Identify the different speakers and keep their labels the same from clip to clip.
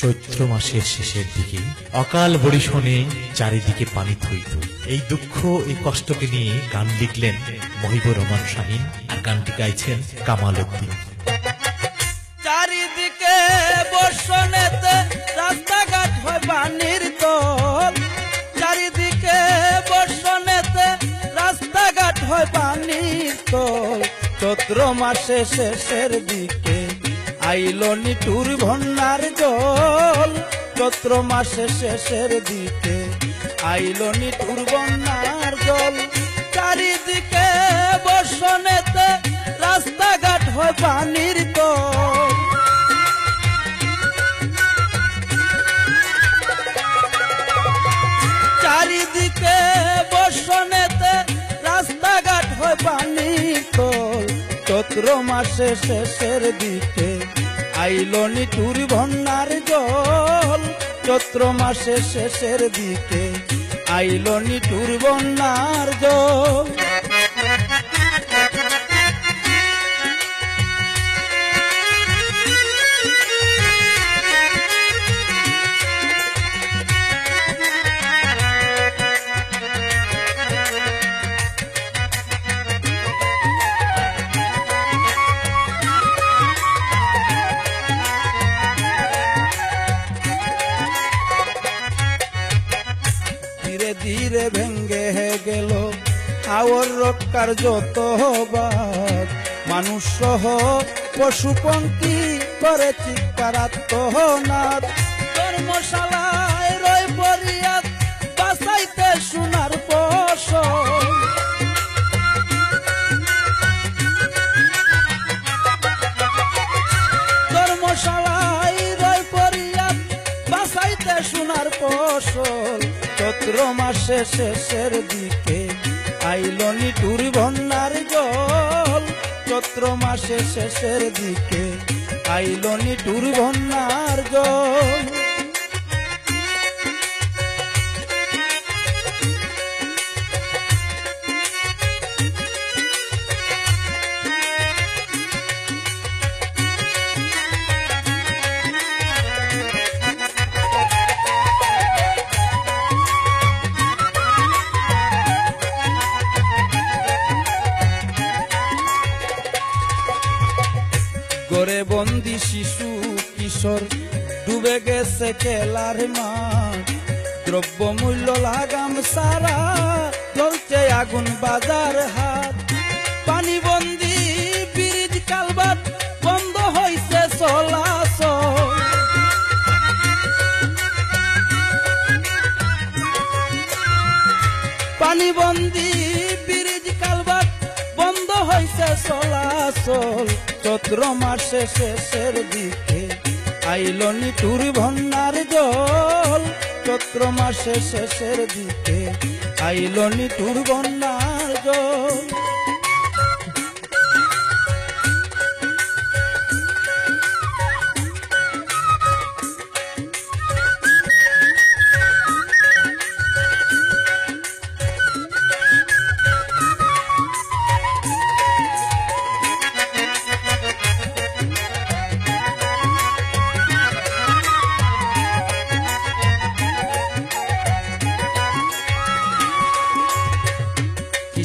Speaker 1: চৈত্র মাসের শেষের দিকে অকাল বরিশনে চারিদিকে পানি থই এই দুঃখ, এই কষ্টকে নিয়ে গান লিখলেন মহিবুর রহমান শাহিন আর গানটি গাইছেন কামাল উদ্দিন।
Speaker 2: চারিদিকে বর্ষণেতে রাস্তাঘাট হয় পানির তল। চারিদিকে বর্ষণেতে রাস্তাঘাট হয় পানির তল। চৈত্র মাসে শেষের দিকে আইলো নিটুর ভন্নার জল। চৈত্র মাসে শেষের দিকে আইলো নিটুর বন্যার জল। চারিদিকে বর্ষণেতে রাস্তাঘাট হয় পানির তল। চারিদিকে বর্ষণেতে রাস্তাঘাট হয় পানি তোল। চৈত্র মাসে শেষের দিকে আইলো নিটুর ভন্নার জল চৈত্র মাসে শেষের দিকে আইলনি নিটুর বন্যার জল। ধীরে ভেঙ্গে গেল। আওর রক্ষার যত বাদ মানুষ সহ পশু পঙ্কি করে চিৎকার আত্মনাদ ধর্মশালায় রয় বরিয়াত বাসাইতে সোনার ফসল। ধর্মশালায় রয় পরিয়াত বাসাইতে সোনার ফসল। চৈত্র মাসে শেষের দিকে আইল নিটুর বন্যার জল। চৈত্র মাসে শেষের দিকে আইল নিটুর বন্যার জল। বন্দি শিশু কিশোর, ডুবে গেছে খেলার মাঠ। দ্রব্য মূল্য লাগাম সারা, চলছে আগুন বাজার হাত পানি বন্দি, ব্রিজ কালবাট বন্ধ পানিবন্দি ব্রিজ কালভার বন্ধ হয়েছে চলাচল। চৈত্র মাসে শেষের দিকে আইল নিটুর ভন্ডার জল। চৈত্র মাসে শেষের দিকে আইল নিটুর ভন্ডার জল।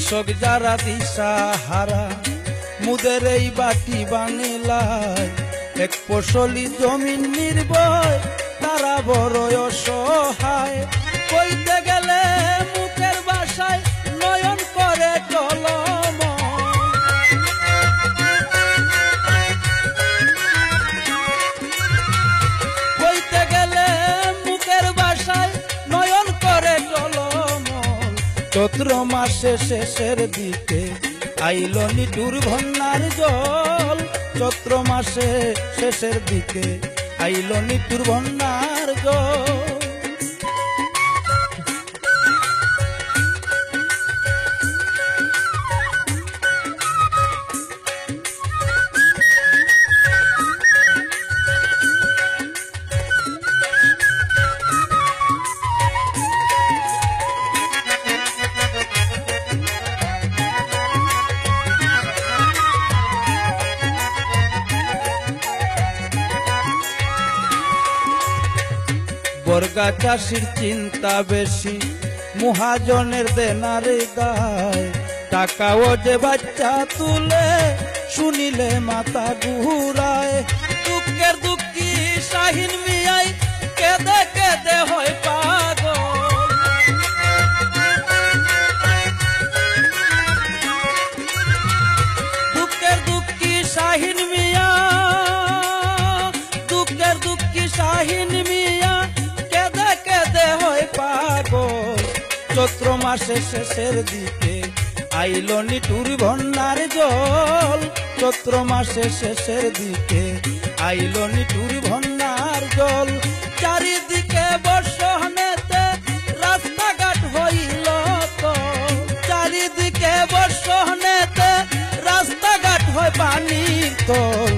Speaker 2: কৃষক যারা দিশা হারা, মুদের এই বাটি বাংলায় এক ফসলি জমিন নির্ভয়, তারা বড় অসহায়। কইতে গেলে মুখের বাসায় চৈত্র মাসে শেষের দিকে আইল নিটুর ভন্নার জল। চৈত্র মাসে শেষের দিকে আইল নিটুর ভন্নার জল। বর্গা চাষির চিন্তা বেশি, মহাজনের দেনারে দায় টাকা ও যে বাচ্চা তুলে, শুনিলে মাথা ঘুরায় দুঃখের দুঃখী শাহিন মিয়াই, কেদে কেদে হয় পাগল। মাসের শেষের দিকে আইলো নিটুর ভন্নার জল। চৈত্র মাসে শেষের দিকে আইলো নিটুর ভন্নার জল। চারিদিকে বর্ষণেতে রাস্তাঘাট হইল তো। চারিদিকে বর্ষণেতে রাস্তাঘাট হয় পানি তল।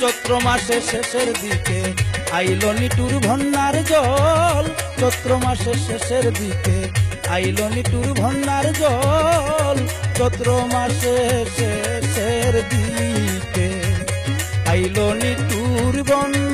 Speaker 2: চৈত্র মাসে শেষের দিকে আইলো নিটুর ভন্নার জল। চৈত্র মাসে শেষের দিকে আইলনি তুর ভণ্ডার জল। চত্র মাসে শেষের দিকে আইলনি তুর ভণ্ডার